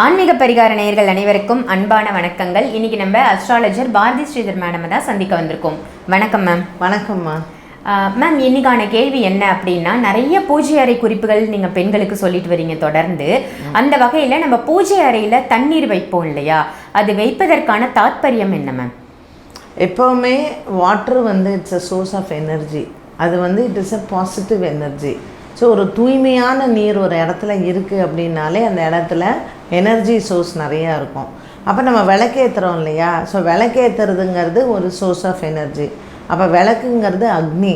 ஆன்மீக பரிகார நேயர்கள் அனைவருக்கும் அன்பான வணக்கங்கள். இன்னைக்கு நம்ம அஸ்ட்ராலஜர் பாரதி ஸ்ரீதர் மேடம் தான் சந்திக்க வந்திருக்கோம். வணக்கம் மேம் வணக்கம்மா மேம் இன்னைக்கான கேள்வி என்ன அப்படின்னா நிறைய பூஜை அறை குறிப்புகள் நீங்க பெண்களுக்கு சொல்லிட்டு வரீங்க தொடர்ந்து. அந்த வகையில நம்ம பூஜை அறையில தண்ணீர் வைப்போம் இல்லையா? அது வைப்பதற்கான தாத்பரியம் என்ன மேம் எப்போவுமே வாட்டர் வந்து it's a source of energy அது வந்து it is a positive energy so ஒரு தூய்மையான நீர் ஒரு இடத்துல இருக்குது அப்படின்னாலே அந்த இடத்துல எனர்ஜி சோர்ஸ் நிறையா இருக்கும். அப்போ நம்ம விளக்கேற்றுறோம் இல்லையா? ஸோ விளக்கேற்றுறதுங்கிறது ஒரு சோர்ஸ் ஆஃப் எனர்ஜி அப்போ விளக்குங்கிறது அக்னி.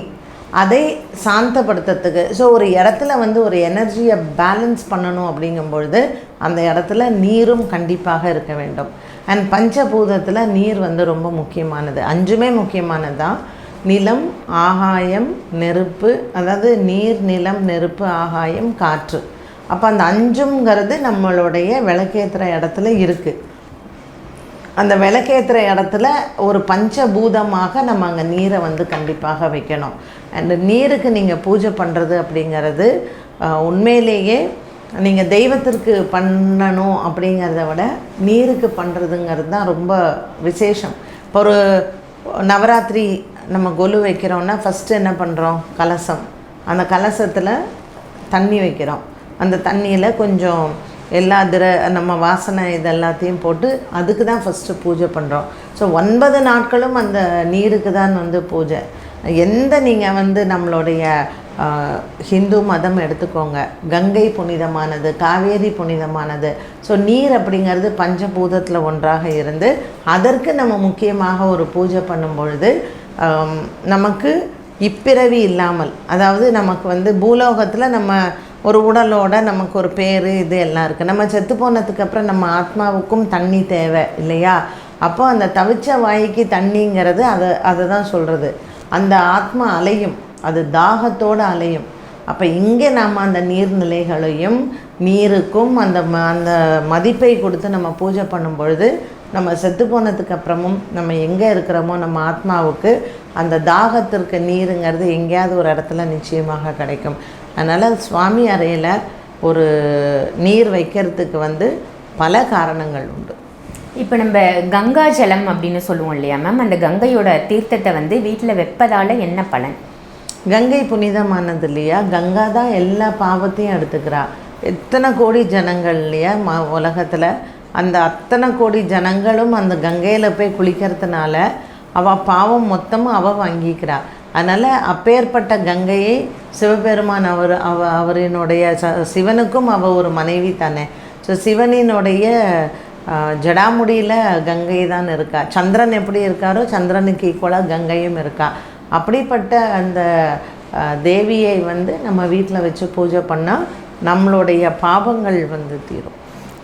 அதை சாந்தப்படுத்துறதுக்கு ஸோ ஒரு இடத்துல வந்து ஒரு எனர்ஜியை பேலன்ஸ் பண்ணணும் அப்படிங்கும்பொழுது அந்த இடத்துல நீரும் கண்டிப்பாக இருக்க வேண்டும். அண்ட் பஞ்சபூதத்தில் நீர் வந்து ரொம்ப முக்கியமானது. அஞ்சுமே முக்கியமானது தான் நிலம் ஆகாயம் நெருப்பு அதாவது நீர் நிலம் நெருப்பு ஆகாயம் காற்று. அப்போ அந்த அஞ்சுங்கிறது நம்மளுடைய விளக்கேற்றுற இடத்துல இருக்குது அந்த விளக்கேற்றுற இடத்துல ஒரு பஞ்சபூதமாக நம்ம அங்கே நீரை வந்து கண்டிப்பாக வைக்கணும். அண்டு நீருக்கு நீங்கள் பூஜை பண்ணுறது அப்படிங்கிறது உண்மையிலேயே நீங்கள் தெய்வத்திற்கு பண்ணணும் அப்படிங்கிறத விட நீருக்கு பண்ணுறதுங்கிறது தான் ரொம்ப விசேஷம். இப்போ ஒரு நவராத்திரி நம்ம கொலு வைக்கிறோம்னா ஃபஸ்ட்டு என்ன பண்ணுறோம் கலசம். அந்த கலசத்தில் தண்ணி வைக்கிறோம். அந்த தண்ணியில் கொஞ்சம் எல்லா திர நம்ம வாசனை இது எல்லாத்தையும் போட்டு அதுக்கு தான் ஃபஸ்ட்டு பூஜை பண்ணுறோம் ஸோ ஒன்பது நாட்களும் அந்த நீருக்கு தான் வந்து பூஜை. எந்த நீங்கள் வந்து நம்மளுடைய ஹிந்து மதம் எடுத்துக்கோங்க. கங்கை புனிதமானது காவேரி புனிதமானது. ஸோ நீர் அப்படிங்கிறது பஞ்சபூதத்தில் ஒன்றாக இருந்து அதற்கு நம்ம முக்கியமாக ஒரு பூஜை பண்ணும் பொழுது நமக்கு இப்பிறவி இல்லாமல் அதாவது நமக்கு வந்து பூலோகத்தில் நம்ம ஒரு உடலோட நமக்கு ஒரு பேர் இது எல்லாம் இருக்குது நம்ம செத்து போனதுக்கு அப்புறம் நம்ம ஆத்மாவுக்கும் தண்ணி தேவை இல்லையா? அப்போ அந்த தவிச்ச வாய்க்கு தண்ணிங்கிறது அதை அதை தான் சொல்கிறது அந்த ஆத்மா அலையும் அது தாகத்தோடு அலையும். அப்போ இங்கே நாம் அந்த நீர்நிலைகளையும் நீருக்கும் அந்த ம அந்த மதிப்பை கொடுத்து நம்ம பூஜை பண்ணும் பொழுது நம்ம செத்து போனதுக்கு அப்புறமும் நம்ம எங்கே இருக்கிறோமோ நம்ம ஆத்மாவுக்கு அந்த தாகத்திற்கு நீருங்கிறது எங்கேயாவது ஒரு இடத்துல நிச்சயமாக கிடைக்கும். அதனால் சுவாமி அறையில் ஒரு நீர் வைக்கிறதுக்கு வந்து பல காரணங்கள் உண்டு. இப்போ நம்ம கங்கா ஜலம் அப்படின்னு சொல்லுவோம் இல்லையா மேம் அந்த கங்கையோட தீர்த்தத்தை வந்து வீட்டில் வைப்பதால என்ன பலன்? கங்கை புனிதமானது இல்லையா? கங்கா தான் எல்லா பாவத்தையும் எடுத்துக்கிறா. எத்தனை கோடி ஜனங்கள் இல்லையா? ம உலகத்தில் அந்த அத்தனை கோடி ஜனங்களும் அந்த கங்கையில் போய் குளிக்கிறதுனால அவள் பாவம் மொத்தமும் அவள் வாங்கிக்கிறா. அதனால் அப்பேற்பட்ட கங்கையை சிவபெருமான் அவர் அவ அவரினுடைய ச சிவனுக்கும் அவள் ஒரு மனைவி தானே. ஸோ சிவனினுடைய ஜடாமுடியில் கங்கை தான் இருக்கா. சந்திரன் எப்படி இருக்காரோ சந்திரனுக்கு ஈக்குவலாக கங்கையும் இருக்கா. அப்படிப்பட்ட அந்த தேவியை வந்து நம்ம வீட்டில் வச்சு பூஜை பண்ணால் நம்மளுடைய பாவங்கள் வந்து தீரும்.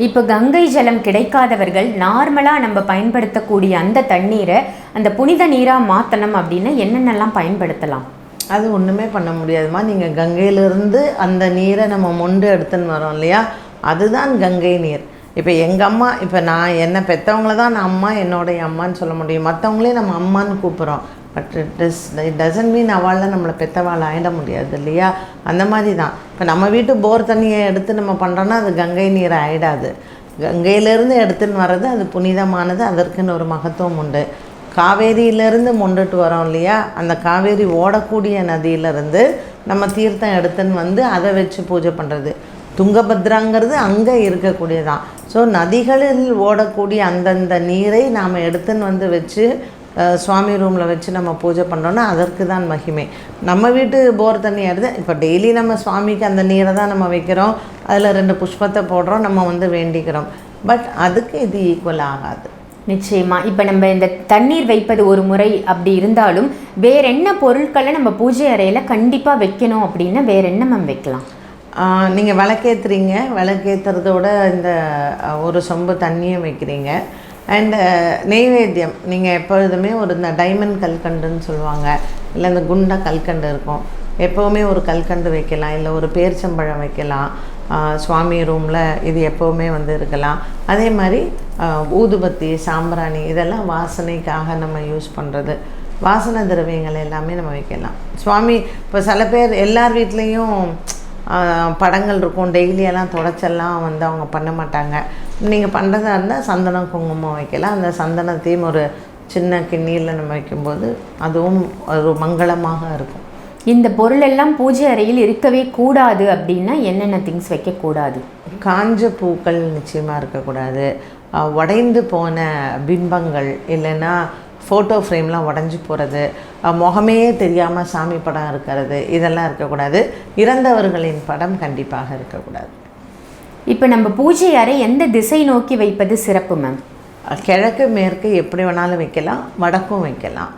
இப்போ கங்கை ஜலம் கிடைக்காதவர்கள் நார்மலாக நம்ம பயன்படுத்தக்கூடிய அந்த தண்ணீரை அந்த புனித நீராக மாற்றணும் அப்படின்னா என்னென்னலாம் பயன்படுத்தலாம்? அது ஒன்றுமே பண்ண முடியாதுமா. நீங்கள் கங்கையிலிருந்து அந்த நீரை நம்ம மொண்டு எடுத்துன்னு வரோம் இல்லையா? அதுதான் கங்கை நீர். இப்போ எங்கள் அம்மா இப்போ நான் என்னை பெற்றவங்கள தான் நான் அம்மா என்னுடைய அம்மான்னு சொல்ல முடியும். மற்றவங்களே நம்ம அம்மான்னு கூப்பிட்றோம். But it is it doesn't mean அவளால் நம்மளை பெத்தவாள் ஆயிட முடியாது இல்லையா? அந்த மாதிரி தான் இப்போ நம்ம வீட்டு போர் தண்ணியை எடுத்து நம்ம பண்ணுறோன்னா அது கங்கை நீர் ஆயிடாது. கங்கையிலேருந்து எடுத்துன்னு வர்றது அது புனிதமானது அதற்குன்னு ஒரு மகத்துவம் உண்டு. காவேரியிலேருந்து மொண்டுட்டு வரோம் இல்லையா? அந்த காவேரி ஓடக்கூடிய நதியிலேருந்து நம்ம தீர்த்தம் எடுத்துன்னு வந்து அதை வச்சு பூஜை பண்ணுறது துங்கபத்ராங்கிறது அங்கே இருக்கக்கூடியதான். ஸோ நதிகளில் ஓடக்கூடிய அந்தந்த நீரை நாம் எடுத்துன்னு வந்து வச்சு சுவாமி ரூமில் வச்சு நம்ம பூஜை பண்ணோன்னா அதற்கு தான் மகிமை. நம்ம வீட்டு போர் தண்ணி எடுத்து இப்போ டெய்லி நம்ம சுவாமிக்கு அந்த நீரை தான் நம்ம வைக்கிறோம். அதில் ரெண்டு புஷ்பத்தை போடுறோம் நம்ம வந்து வேண்டிக்கிறோம். பட் அதுக்கு இது ஈக்குவல் ஆகாது. நிச்சயமா. இப்போ நம்ம இந்த தண்ணீர் வைப்பது ஒரு முறை அப்படி இருந்தாலும் வேற என்ன பொருட்களை நம்ம பூஜை அறையில் கண்டிப்பாக வைக்கணும் அப்படின்னா வேற என்ன மேம் வைக்கலாம்? நீங்கள் விளக்கேற்றுறீங்க விளக்கேற்றுறதோட இந்த ஒரு சொம்பு தண்ணியும் வைக்கிறீங்க. அண்டு uh, நெய்வேத்தியம் நீங்கள் எப்பொழுதுமே ஒரு இந்த டைமண்ட் கல்கண்டுன்னு சொல்லுவாங்க. இல்லை இந்த குண்டா கல்கண்டு இருக்கும். எப்போவுமே ஒரு கல்கண்டு வைக்கலாம். இல்லை ஒரு பேரிச்சம்பழம் வைக்கலாம். சுவாமி ரூமில் இது எப்போவுமே வந்து இருக்கலாம். அதே மாதிரி ஊதுபத்தி சாம்பிராணி இதெல்லாம் வாசனைக்காக நம்ம யூஸ் பண்ணுறது வாசனை திரவியங்கள் எல்லாமே நம்ம வைக்கலாம். சுவாமி இப்போ சில பேர் எல்லார் வீட்லேயும் படங்கள் இருக்கும். டெய்லியெல்லாம் தொடச்செல்லாம் வந்து அவங்க பண்ண மாட்டாங்க. நீங்கள் பண்ணுறதா இருந்தால் சந்தனம் குங்குமம் வைக்கலாம். அந்த சந்தனத்தையும் ஒரு சின்ன கிண்ணியில் நம்ம வைக்கும்போது அதுவும் ஒரு மங்களமாக இருக்கும். இந்த பொருள் எல்லாம் பூஜை அறையில் இருக்கவே கூடாது அப்படின்னா என்னென்ன திங்ஸ் வைக்கக்கூடாது? காஞ்ச பூக்கள் நிச்சயமாக இருக்கக்கூடாது. உடைந்து போன பிம்பங்கள் இல்லைன்னா ஃபோட்டோ ஃப்ரேம்லாம் உடஞ்சி போகிறது முகமே தெரியாமல் சாமி படம் இருக்கிறது இதெல்லாம் இருக்கக்கூடாது. இறந்தவர்களின் படம் கண்டிப்பாக இருக்கக்கூடாது. இப்போ நம்ம பூஜை அறை எந்த திசை நோக்கி வைப்பது சிறப்பு மேம் கிழக்கு மேற்கு எப்படி வேணாலும் வைக்கலாம் வடக்கும் வைக்கலாம்.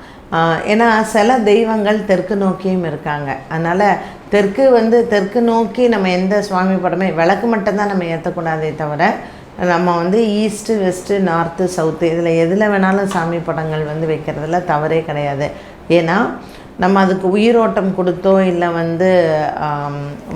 ஏன்னா சில தெய்வங்கள் தெற்கு நோக்கியும் இருக்காங்க. அதனால் தெற்கு வந்து தெற்கு நோக்கி நம்ம எந்த சுவாமி படமே விளக்கு மட்டும்தான் நம்ம ஏற்றக்கூடாதே தவிர நம்ம வந்து ஈஸ்ட்டு வெஸ்ட்டு நார்த்து சவுத்து இதில் எதில் வேணாலும் சாமி படங்கள் வந்து வைக்கிறதுல தவறே கிடையாது. ஏன்னா நம்ம அதுக்கு உயிரோட்டம் கொடுத்தோ இல்லை வந்து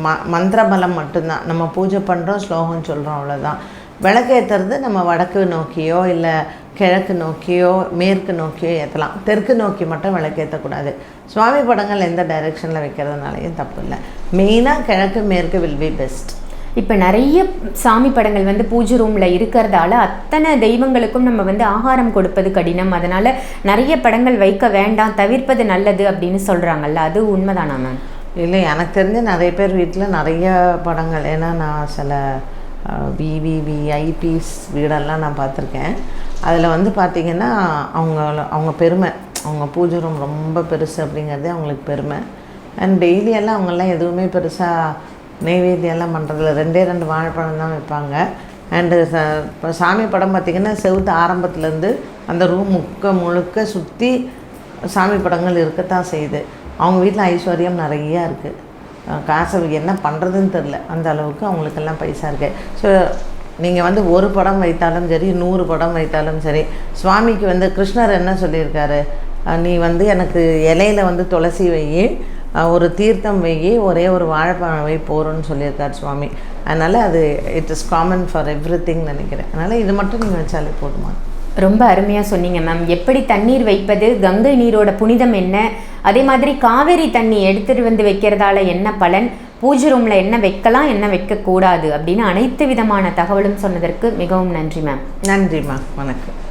ம மந்திர பலம் மட்டும்தான். நம்ம பூஜை பண்ணுறோம் ஸ்லோகம் சொல்கிறோம் அவ்வளோதான் விளக்கேற்றுறது நம்ம வடக்கு நோக்கியோ இல்லை கிழக்கு நோக்கியோ மேற்கு நோக்கியோ ஏற்றலாம் தெற்கு நோக்கி மட்டும் விளக்கேற்றக்கூடாது சுவாமி படங்கள் எந்த டைரெக்ஷனில் வைக்கிறதுனாலையும் தப்பு இல்லை. மெயினாக கிழக்கு மேற்கு வில் பி பெஸ்ட் இப்போ நிறைய சாமி படங்கள் வந்து பூஜை ரூமில் இருக்கிறதால அத்தனை தெய்வங்களுக்கும் நம்ம வந்து ஆகாரம் கொடுப்பது கடினம். அதனால் நிறைய படங்கள் வைக்க வேண்டாம் தவிர்ப்பது நல்லது அப்படின்னு சொல்கிறாங்கல்ல அது உண்மைதானா மேம் இல்லை எனக்கு தெரிஞ்சு நிறைய பேர் வீட்டில் நிறைய படங்கள். ஏன்னா நான் சில விவிவிஐபிஸ் வீடெல்லாம் நான் பார்த்துருக்கேன். அதில் வந்து பார்த்திங்கன்னா அவங்க அவங்க பெருமை. அவங்க பூஜை ரூம் ரொம்ப பெருசு அப்படிங்கிறதே அவங்களுக்கு பெருமை. அண்ட் டெய்லியெல்லாம் அவங்கெல்லாம் எதுவுமே பெருசாக நெய்வேத்தியெல்லாம் பண்ணுறதில்ல ரெண்டே ரெண்டு வாழைப்பழம் தான் வைப்பாங்க. அண்டு இப்போ சாமி படம் பார்த்திங்கன்னா செவுத்து ஆரம்பத்துலேருந்து அந்த ரூம் முக்க முழுக்க சுற்றி சாமி படங்கள் இருக்கத்தான் செய்யுது. அவங்க வீட்டில் ஐஸ்வர்யம் நிறையா இருக்குது காசை என்ன பண்ணுறதுன்னு தெரில அந்த அளவுக்கு அவங்களுக்கெல்லாம் பைசா இருக்குது ஸோ நீங்கள் வந்து ஒரு படம் வைத்தாலும் சரி நூறு படம் வைத்தாலும் சரி சுவாமிக்கு வந்து கிருஷ்ணர் என்ன சொல்லியிருக்காரு? நீ வந்து எனக்கு இலையில வந்து துளசி வை. ஒரு தீர்த்தம் வையி ஒரே ஒரு வாழைப்பழம் வை போகிறோன்னு சொல்லியிருக்கார் சுவாமி. அதனால் அது it is common for every நினைக்கிறேன். அதனால் இது மட்டும் நீங்கள் வச்சாலே போதுமா? ரொம்ப அருமையாக சொன்னீங்க மேம் எப்படி தண்ணீர் வைப்பது கங்கை நீரோட புனிதம் என்ன? அதே மாதிரி காவேரி தண்ணி எடுத்துட்டு வந்து வைக்கிறதால என்ன பலன்? பூஜை ரூமில் என்ன வைக்கலாம் என்ன வைக்கக்கூடாது? அப்படின்னு அனைத்து விதமான தகவலும் சொன்னதற்கு மிகவும் நன்றி மேம் நன்றிம்மா வணக்கம்.